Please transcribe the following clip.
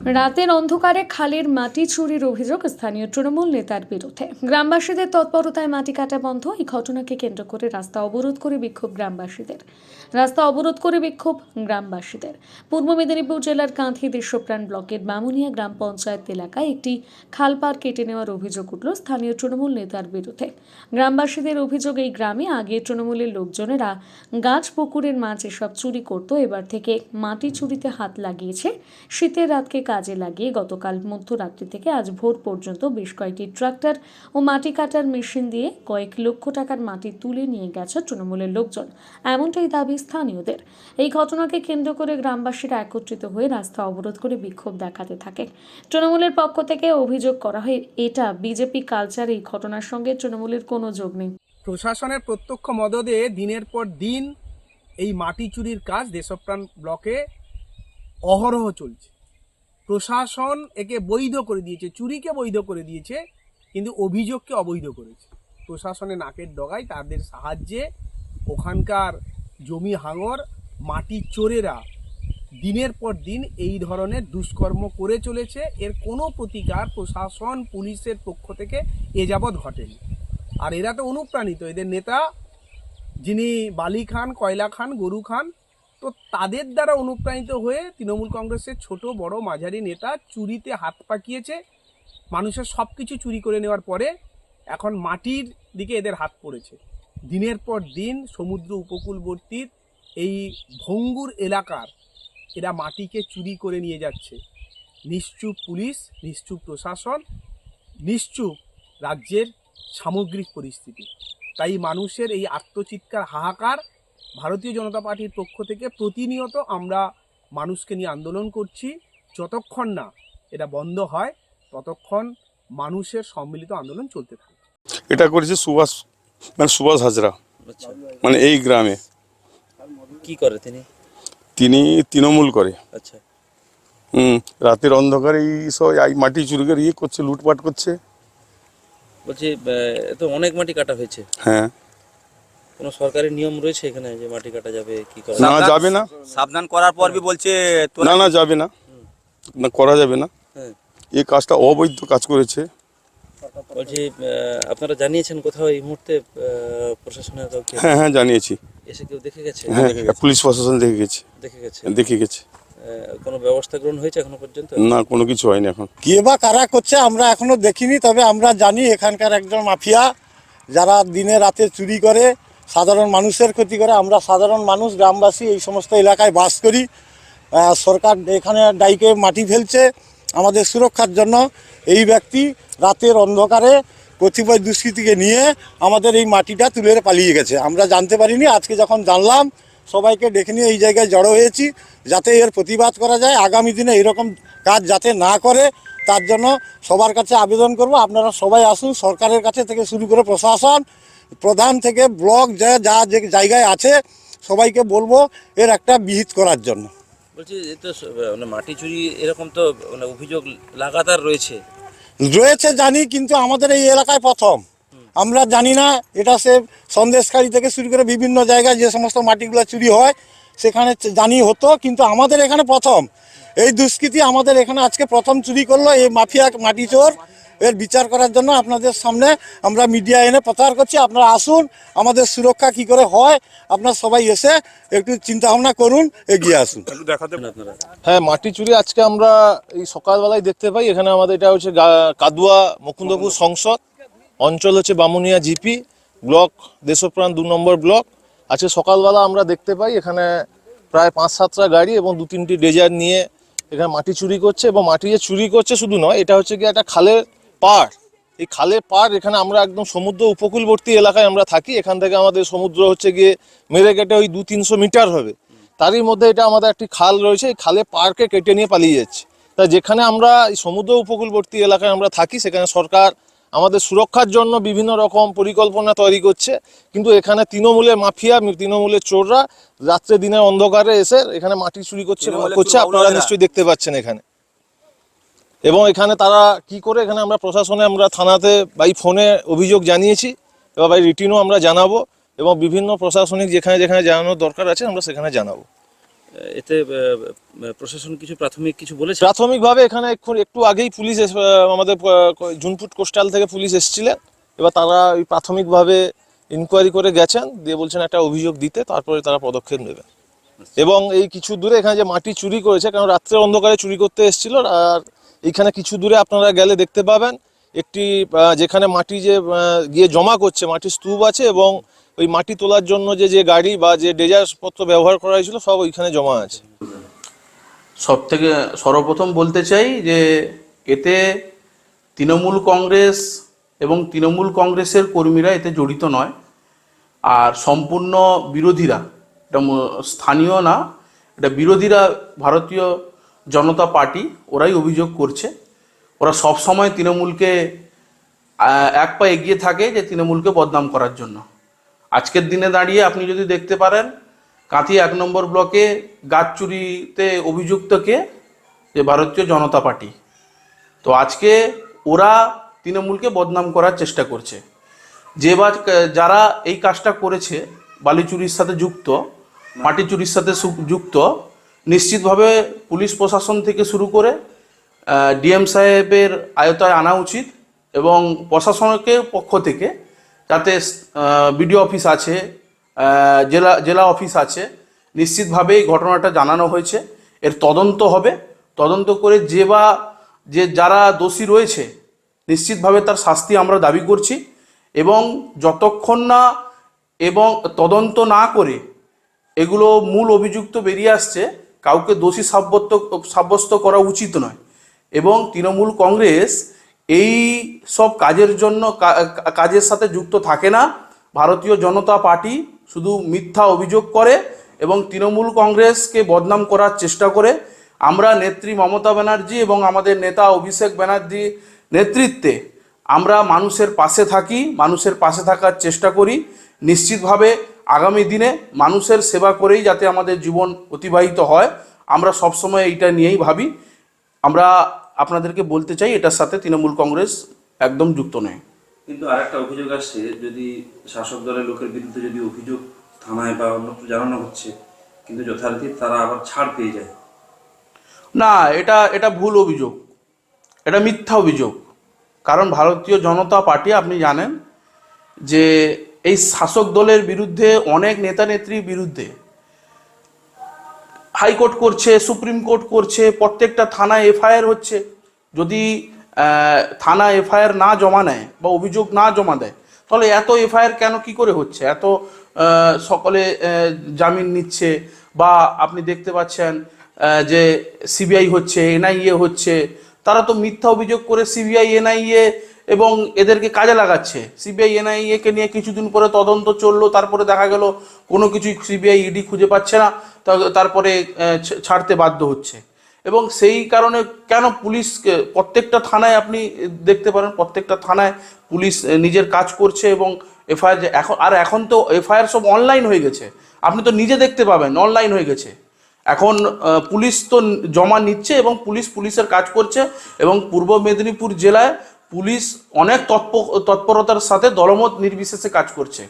রাতের অন্ধকারে খালের মাটি চুরির অভিযোগ স্থানীয় তৃণমূল নেতার বিরুদ্ধে। গ্রামবাসীদের তৎপরতায় মাটি কাটা বন্ধ, এই ঘটনাকে কেন্দ্র করে রাস্তা অবরোধ করে বিক্ষোভ গ্রামবাসীদের। রাস্তা অবরোধ করে বিক্ষোভ গ্রামবাসীদের। পূর্ব মেদিনীপুর জেলার কাঁথি দেশপ্রাণ ব্লকের বামুনিয়া গ্রাম পঞ্চায়েত এলাকায় একটি খালপার কেটে নেওয়ার অভিযোগ উঠল স্থানীয় তৃণমূল নেতার বিরুদ্ধে। গ্রামবাসীদের অভিযোগ, এই গ্রামে আগে তৃণমূলের লোকজনেরা গাছ, পুকুরের মাছ এসব চুরি করত, এবার থেকে মাটি চুরিতে হাত লাগিয়েছে। শীতের রাতকে কাজে লাগিয়ে গতকাল মধ্যরাত্রি থেকে আজ ভোর পর্যন্ত বেশ কয়েকটি ট্রাক্টর ও মাটি কাটার মেশিন দিয়ে কয়েক লক্ষ টাকার মাটি তুলে নিয়ে গেছে তৃণমূলের লোকজন। এমনটাই দাবি স্থানীয়দের। এই ঘটনাকে কেন্দ্র করে গ্রামবাসীরা একত্রিত হয়ে রাস্তা অবরোধ করে বিক্ষোভ দেখাতে থাকে তৃণমূলের পক্ষ থেকে অভিযোগ করা হয়, এটা বিজেপি কালচার, এই ঘটনার সঙ্গে তৃণমূলের কোনো যোগ নেই। প্রশাসনের প্রত্যক্ষ মদদে দিনের পর দিন এই মাটি চুরির কাজ দেশপ্রাণ ব্লকে অহরহ চলছে। প্রশাসন একে বৈধ করে দিয়েছে, চুরিকে বৈধ করে দিয়েছে, কিন্তু অভিযোগকে অবৈধ করেছে। প্রশাসনে নাকের ডগায় তাদের সাহায্যে ওখানকার জমি হাঙর, মাটি চোরেরা দিনের পর দিন এই ধরনের দুষ্কর্ম করে চলেছে। এর কোনো প্রতিকার প্রশাসন, পুলিশের পক্ষ থেকে এ যাবৎ ঘটেনি। আর এরা তো অনুপ্রাণিত। এদের নেতা যিনি বালি খান, কয়লা খান, গরু খান তো তাদের দ্বারা অনুপ্রাণিত হয়ে তৃণমূল কংগ্রেসের ছোট, বড়, মাঝারি নেতা চুরিতে হাত পাকিয়েছে। মানুষের সব কিছু চুরি করে নেওয়ার পরে এখন মাটির দিকে এদের হাত পড়েছে। দিনের পর দিন সমুদ্র উপকূলবর্তীর এই ভঙ্গুর এলাকার এরা মাটিকে চুরি করে নিয়ে যাচ্ছে। নিশ্চুপ পুলিশ, নিশ্চুপ প্রশাসন, নিশ্চুপ রাজ্যের সামগ্রিক পরিস্থিতি। তাই মানুষের এই আত্মচিৎকার, হাহাকার ভারতীয় জনতা পার্টির পক্ষ থেকে প্রতিনিয়ত আমরা মানুষকে নিয়ে আন্দোলন করছি। যতক্ষণ না এটা বন্ধ হয় ততক্ষণ মানুষের সম্মিলিত আন্দোলন চলতে থাকে। এটা করেছে সুভাষ মানে সুভাষ হাজরা। আচ্ছা। মানে এই গ্রামে। কি করে তিনি? তিনি তৃণমূল করে। আচ্ছা। হুম রাতের অন্ধকারে এই সব এই মাটি চুরি করে ইয়ে করছে লুটপাট করছে। বলছি আহ, এ তো অনেক মাটি কাটা হয়েছে। হ্যাঁ। কোনো সরকারি নিয়ম রয়েছে এখানে যে মাটি কাটা যাবে কি করা না যাবে? না। সাবধান করার পর বি বলছে না না যাবে না। না করা যাবে না। হ্যাঁ। এই কাজটা অবৈধ কাজ করেছে। বলছি আপনারা জানিয়েছেন কোথাও এই মুহূর্তে প্রশাসনের কাউকে? হ্যাঁ হ্যাঁ জানিয়েছি। এসে কেউ দেখে গেছে? হ্যাঁ পুলিশ প্রশাসন দেখে গেছে। দেখে গেছে? দেখে গেছে। কোনো ব্যবস্থা গ্রহণ হয়েছে এখনও পর্যন্ত? না কোনো কিছু হয়নি এখন। কে বা কারা করছে আমরা এখনও দেখিনি তবে আমরা জানি এখানকার একজন মাফিয়া যারা দিনে রাতে চুরি করে সাধারণ মানুষের ক্ষতি করে। আমরা সাধারণ মানুষ, গ্রামবাসী, এই সমস্ত এলাকায় বাস করি। সরকার এখানে ডাইকে মাটি ফেলছে আমাদের সুরক্ষার জন্য। এই ব্যক্তি রাতের অন্ধকারে কতিপয় দুষ্কৃতিকে নিয়ে আমাদের এই মাটিটা তুলে পালিয়ে গেছে। আমরা জানতে পারিনি, আজকে যখন জানলাম, সবাইকে ডেকে নিয়ে এই জায়গায় জড়ো হয়েছি যাতে এর প্রতিবাদ করা যায়। আগামী দিনে এরকম কাজ যাতে না করে, তার জন্য সবার কাছে আবেদন করব। আপনারা সবাই আসুন, সরকারের কাছে থেকে শুরু করে প্রশাসন প্রধান থেকে ব্লক যা যা যে জায়গায় আছে সবাইকে বলব এর একটা বিহিত করার জন্য। বলছি এ তো মানে মাটি চুরি এরকম তো মানে অভিযোগ লাগাতার রয়েছে। রয়েছে জানি কিন্তু আমাদের এই এলাকায় প্রথম। আমরা জানি না এটা সে সন্দেশকারী থেকে শুরু করে বিভিন্ন জায়গায় যে সমস্ত মাটিগুলো চুরি হয় সেখানে জানি হতো কিন্তু আমাদের এখানে প্রথম। এই দুষ্কৃতি আমাদের এখানে আজকে প্রথম চুরি করল এই মাফিয়া মাটি চোর। এর বিচার করার জন্য আপনাদের সামনে আমরা মিডিয়া এনে প্রচার করছি। আপনারা আসুন আমাদের সুরক্ষা কি করে হয় আপনারা সবাই এসে একটু চিন্তা ভাবনা করুন এগিয়ে আসুন। হ্যাঁ মাটি চুরি আজকে আমরা এই সকালবেলায় দেখতে পাই। এখানে আমাদের এটা হচ্ছে গা- কাদুয়া মুকুন্দপুর সংসদ। অঞ্চল হচ্ছে বামুনিয়া জিপি ব্লক দেশপ্রাণ দু নম্বর ব্লক। আজকে সকালবেলা আমরা দেখতে পাই এখানে প্রায় পাঁচ সাতটা গাড়ি এবং দু তিনটি ডেজার নিয়ে এখানে মাটি চুরি করছে এবং মাটি যে চুরি করছে শুধু নয় এটা হচ্ছে কি একটা খালের পাড় এই খালের পাড় এখানে আমরা একদম সমুদ্র উপকূলবর্তী এলাকায় আমরা থাকি। এখান থেকে আমাদের সমুদ্র হচ্ছে গিয়ে মেরে কেটে ওই দু তিনশো মিটার হবে। তারই মধ্যে এটা আমাদের একটি খাল রয়েছে এই খালে পার্কে কেটে নিয়ে পালিয়ে যাচ্ছে। তা যেখানে আমরা এই সমুদ্র উপকূলবর্তী এলাকায় আমরা থাকি সেখানে সরকার আমাদের সুরক্ষার জন্য বিভিন্ন রকম পরিকল্পনা তৈরি করছে। কিন্তু এখানে তৃণমূলের মাফিয়া তৃণমূলের চোররা রাত্রে দিনের অন্ধকারে এসে এখানে মাটি চুরি করছে করছে। আপনারা। নিশ্চয়ই দেখতে পাচ্ছেন এখানে। এবং এখানে তারা কি করে এখানে আমরা প্রশাসনে আমরা থানাতে বাই ফোনে অভিযোগ জানিয়েছি এবং বাই রিটিনও আমরা জানাব এবং বিভিন্ন প্রশাসনিক যেখানে যেখানে জানানোর দরকার আছে আমরা সেখানে জানাব। এতে প্রশাসন কিছু প্রাথমিক কিছু বলেছে? প্রাথমিকভাবে এখানে একটু আগেই পুলিশ এস- আমাদের জুনপুট কোস্টাল থেকে পুলিশ এসেছিলেন। এবার তারা ওই প্রাথমিকভাবে ইনকোয়ারি করে গেছেন দিয়ে বলছেন একটা অভিযোগ দিতে তারপরে তারা পদক্ষেপ নেবেন। এবং এই কিছু দূরে এখানে যে মাটি চুরি করেছে কারণ রাত্রে অন্ধকারে চুরি করতে এসেছিল আর এইখানে কিছু দূরে আপনারা গেলে দেখতে পাবেন। একটি যেখানে মাটি যে গিয়ে জমা করছে মাটির স্তূপ আছে এবং ওই মাটি তোলার জন্য যে যে গাড়ি বা যে ডেজার্সপত্র ব্যবহার করা হয়েছিল সব ওইখানে জমা আছে। সব থেকে সর্বপ্রথম বলতে চাই যে এতে তৃণমূল কংগ্রেস এবং তৃণমূল কংগ্রেসের কর্মীরা এতে জড়িত নয় আর সম্পূর্ণ বিরোধীরা এটা স্থানীয় না, এটা বিরোধীরা ভারতীয় জনতা পার্টি, ওরাই অভিযোগ করছে। ওরা সব সময় তৃণমূলকে এক পা এগিয়ে থাকে যে তৃণমূলকে বদনাম করার জন্য। আজকের দিনে দাঁড়িয়ে আপনি যদি দেখতে পারেন, কাঁথি এক নম্বর ব্লকে গাছ চুরিতে অভিযুক্তকে যে ভারতীয় জনতা পার্টি। তো আজকে ওরা তৃণমূলকে বদনাম করার চেষ্টা করছে। যে বা, যারা এই কাজটা করেছে বালি চুরির সাথে যুক্ত মাটি চুরির সাথে যুক্ত। নিশ্চিতভাবে পুলিশ প্রশাসন থেকে শুরু করে ডিএম সাহেবের আয়তায় আনা উচিত এবং প্রশাসনের পক্ষ থেকে, যাতে বিডিও অফিস আছে জেলা জেলা অফিস আছে নিশ্চিতভাবে এই ঘটনাটা জানানো হয়েছে। এর তদন্ত হবে। তদন্ত করে যে বা, যে যারা দোষী রয়েছে, নিশ্চিতভাবে তার শাস্তি আমরা দাবি করছি এবং যতক্ষণ না এবং তদন্ত না করে এগুলো মূল অভিযুক্ত বেরিয়ে আসছে, কাউকে দোষী সাব্যস্ত সাব্যস্ত করা উচিত নয়। এবং তৃণমূল কংগ্রেস এই সব কাজের জন্য কাজের সাথে যুক্ত থাকে না। ভারতীয় জনতা পার্টি শুধু মিথ্যা অভিযোগ করে এবং তৃণমূল কংগ্রেসকে বদনাম করার চেষ্টা করে। আমরা নেত্রী মমতা ব্যানার্জি এবং আমাদের নেতা অভিষেক ব্যানার্জি নেতৃত্বে আমরা মানুষের পাশে থাকি, মানুষের পাশে থাকার চেষ্টা করি। নিশ্চিতভাবে আগামী দিনে মানুষের সেবা করেই যাতে আমাদের জীবন অতিবাহিত হয় আমরা সবসময় এইটা নিয়েই ভাবি। আমরা আপনাদেরকে বলতে চাই এটার সাথে তৃণমূল কংগ্রেস একদম যুক্ত নয়। কিন্তু আরেকটা অভিযোগ আসছে যদি শাসক দলের লোকের বিরুদ্ধে যদি অভিযোগ থানায় বা অন্যত্র জানানো হচ্ছে কিন্তু যথারীতি তারা আবার ছাড় পেয়ে যায়। না এটা এটা ভুল অভিযোগ। এটা মিথ্যা অভিযোগ। কারণ ভারতীয় জনতা পার্টি আপনি জানেন যে এই শাসক দলের বিরুদ্ধে, অনেক নেতা নেত্রীর বিরুদ্ধে। হাইকোর্ট করছে, সুপ্রিম কোর্ট করছে, প্রত্যেকটা থানায় এফআইআর হচ্ছে। যদি থানা এফআইআর না জমা নেয় বা অভিযোগ না জমা দেয়, তাহলে এত এফআইআর কেন কি করে হচ্ছে? এত সকলে জামিন নিচ্ছে বা আপনি দেখতে পাচ্ছেন যে সিবিআই হচ্ছে, এনআইএ হচ্ছে, তারা তো মিথ্যা অভিযোগ করে সিবিআই, এনআইএ এবং এদেরকে কাজে লাগাচ্ছে। সিবিআই, এনআইএ কে নিয়ে কিছুদিন পরে তদন্ত চলল, তারপরে দেখা গেল কোনো কিছুই সিবিআই ইডি খুঁজে পাচ্ছে না তারপরে ছাড়তে বাধ্য হচ্ছে। এবং সেই কারণে কেন পুলিশ প্রত্যেকটা থানায় আপনি দেখতে পারেন, প্রত্যেকটা থানায় পুলিশ নিজের কাজ করছে এবং এফআইআর এখন, আর এখন তো এফআইআর সব অনলাইন হয়ে গেছে। আপনি তো নিজে দেখতে পাবেন, অনলাইন হয়ে গেছে। এখন পুলিশ তো জমা নিচ্ছে এবং পুলিশ পুলিশের কাজ করছে এবং পূর্ব মেদিনীপুর জেলায় পুলিশ অনেক তৎপ তৎপরতার সাথে দলমত নির্বিশেষে কাজ করছে।